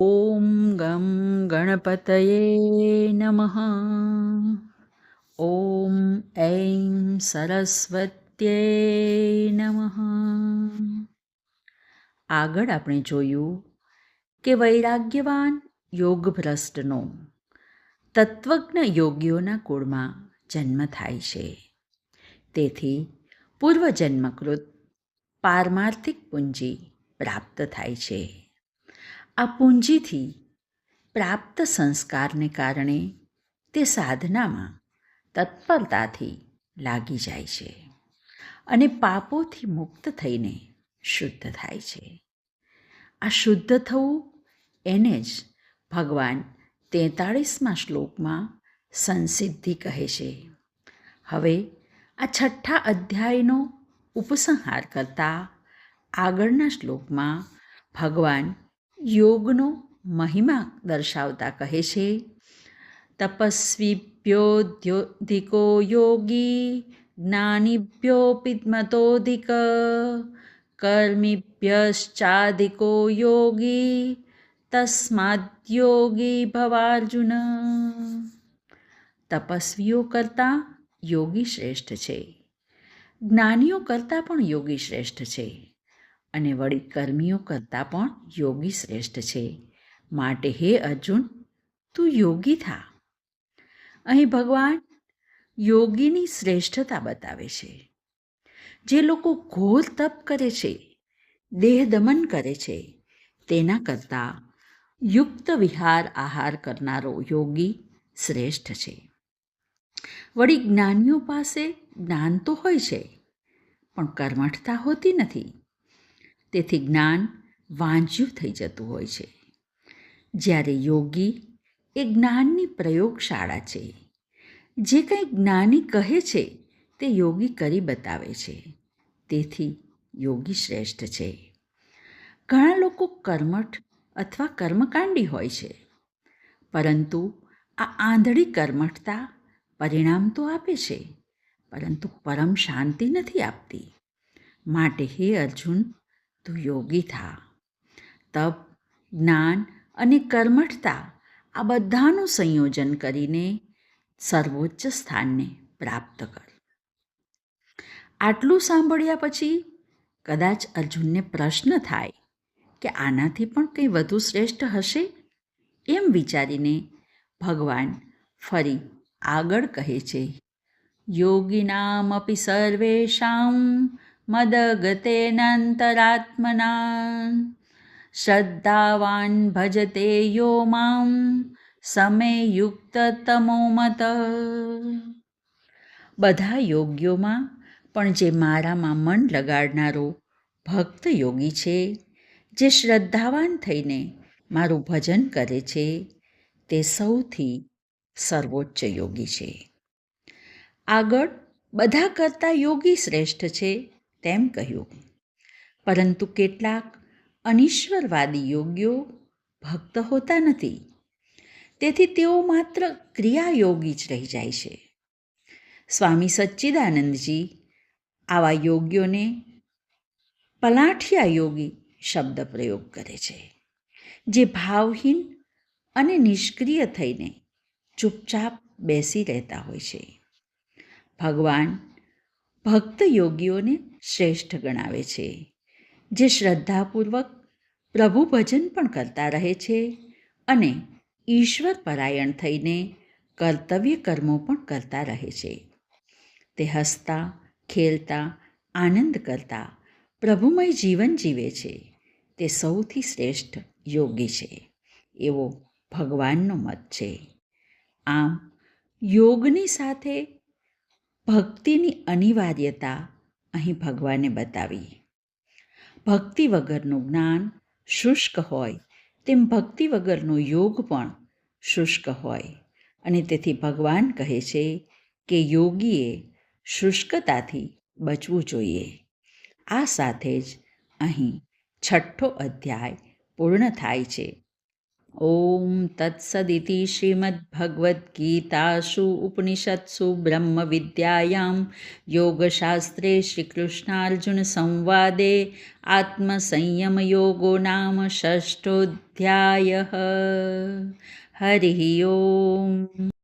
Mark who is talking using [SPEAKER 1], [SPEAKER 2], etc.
[SPEAKER 1] ઓમ ગમ ગણપતયે નમઃ ઓમ ઐં સરસ્વત્યે નમઃ આગળ આપણે જોયું કે વૈરાગ્યવાન યોગભ્રષ્ટનો તત્વજ્ઞ યોગીઓના કુળમાં જન્મ થાય છે. તેથી પૂર્વજન્મકૃત પારમાર્થિક પૂંજી પ્રાપ્ત થાય છે. આ પૂંજીથી પ્રાપ્ત સંસ્કારને કારણે તે સાધનામાં તત્પરતાથી લાગી જાય છે અને પાપોથી મુક્ત થઈને શુદ્ધ થાય છે. આ શુદ્ધ થવું એને જ ભગવાન તેતાળીસમાં શ્લોકમાં સંસિદ્ધિ કહે છે. હવે આ છઠ્ઠા અધ્યાયનો ઉપસંહાર કરતા આગળના શ્લોકમાં ભગવાન યોગનો મહિમા દર્શાવતા કહે છે. તપસ્વીભ્યોધિકો યોગી જ્ઞાનીભ્યોપી કર્મીભ્યશ્ચાધિકો યોગી તસ્માદ્યોગી ભવાર્જુન. તપસ્વીઓ કરતાં યોગી શ્રેષ્ઠ છે. જ્ઞાનીઓ કરતાં પણ યોગી શ્રેષ્ઠ છે. અને વળી કર્મીઓ કરતાં પણ યોગી શ્રેષ્ઠ છે. માટે હે અર્જુન, તું યોગી થા. અહીં ભગવાન યોગીની શ્રેષ્ઠતા બતાવે છે. જે લોકો ઘોર તપ કરે છે, દેહ દમન કરે છે, તેના કરતાં યુક્ત વિહાર આહાર કરનારો યોગી શ્રેષ્ઠ છે. વળી જ્ઞાનીઓ પાસે જ્ઞાન તો હોય છે, પણ કર્મઠતા હોતી નથી. તેથી જ્ઞાન વાંચ્યું થઈ જતું હોય છે. જ્યારે યોગી એ જ્ઞાનની પ્રયોગશાળા છે, જે કંઈ જ્ઞાની કહે છે તે યોગી કરી બતાવે છે. તેથી યોગી શ્રેષ્ઠ છે. ઘણા લોકો કર્મઠ અથવા કર્મકાંડી હોય છે, પરંતુ આ આંધળી કર્મઠતા પરિણામ તો આપે છે, પરંતુ પરમ શાંતિ નથી આપતી. માટે હે અર્જુન તું યોગી થા તપ, જ્ઞાન અને કર્મઠતા આ બધાનું સંયોજન કરીને સર્વોચ્ચ સ્થાનને પ્રાપ્ત કર. આટલું સાંભળ્યા પછી કદાચ અર્જુનને પ્રશ્ન થાય કે આનાથી પણ કંઈ વધુ શ્રેષ્ઠ હશે? એમ વિચારીને ભગવાન ફરી આગળ કહે છે યોગિનામપી સર્વેષાં श्रद्धावान् શ્રદ્ધાવાન ભજતે मां મામ મત બધા યોગ્યોમાં પણ જે મારામાં મન લગાડનારો ભક્ત યોગી છે, જે શ્રદ્ધાવાન થઈને મારું ભજન કરે છે, તે સૌથી સર્વોચ્ચ યોગી છે. આગળ બધા કરતાં યોગી શ્રેષ્ઠ છે તેમ કહ્યું. પરંતુ કેટલાક અનિશ્વરવાદી યોગીઓ ભક્ત હોતા નથી. તેથી તેઓ માત્ર ક્રિયાયોગી જ રહી જાય છે. સ્વામી સચ્ચિદાનંદજી આવા યોગ્યોને પલાઠિયા યોગી શબ્દ પ્રયોગ કરે છે, જે ભાવહીન અને નિષ્ક્રિય થઈને ચૂપચાપ બેસી રહેતા હોય છે. ભગવાન ભક્ત યોગીઓને શ્રેષ્ઠ ગણાવે છે, જે શ્રદ્ધાપૂર્વક પ્રભુ ભજન પણ કરતા રહે છે અને ઈશ્વર પરાયણ થઈને કર્તવ્ય કર્મો પણ કરતા રહે છે. તે હસતા, ખેલતા, આનંદ કરતા પ્રભુમય જીવન જીવે છે. તે સૌથી શ્રેષ્ઠ યોગી છે, એવો ભગવાનનો મત છે. આમ યોગની સાથે ભક્તિની અનિવાર્યતા અહીં ભગવાને બતાવી. ભક્તિ વગરનું જ્ઞાન શુષ્ક હોય, તેમ ભક્તિ વગરનો યોગ પણ શુષ્ક હોય. અને તેથી ભગવાન કહે છે કે યોગીએ શુષ્કતાથી બચવું જોઈએ. આ સાથે જ અહીં છઠ્ઠો અધ્યાય પૂર્ણ થાય છે. ઓમ તત્સદિતિ શ્રીમદ્ભગવદ્ગીતાસુ ઉપનિષત્સુ બ્રહ્મવિદ્યાયામ યોગશાસ્ત્રે શ્રીકૃષ્ણાર્જુન સંવાદે આત્મસંયમયોગો નામ ષષ્ઠોધ્યાય હરિ ઓમ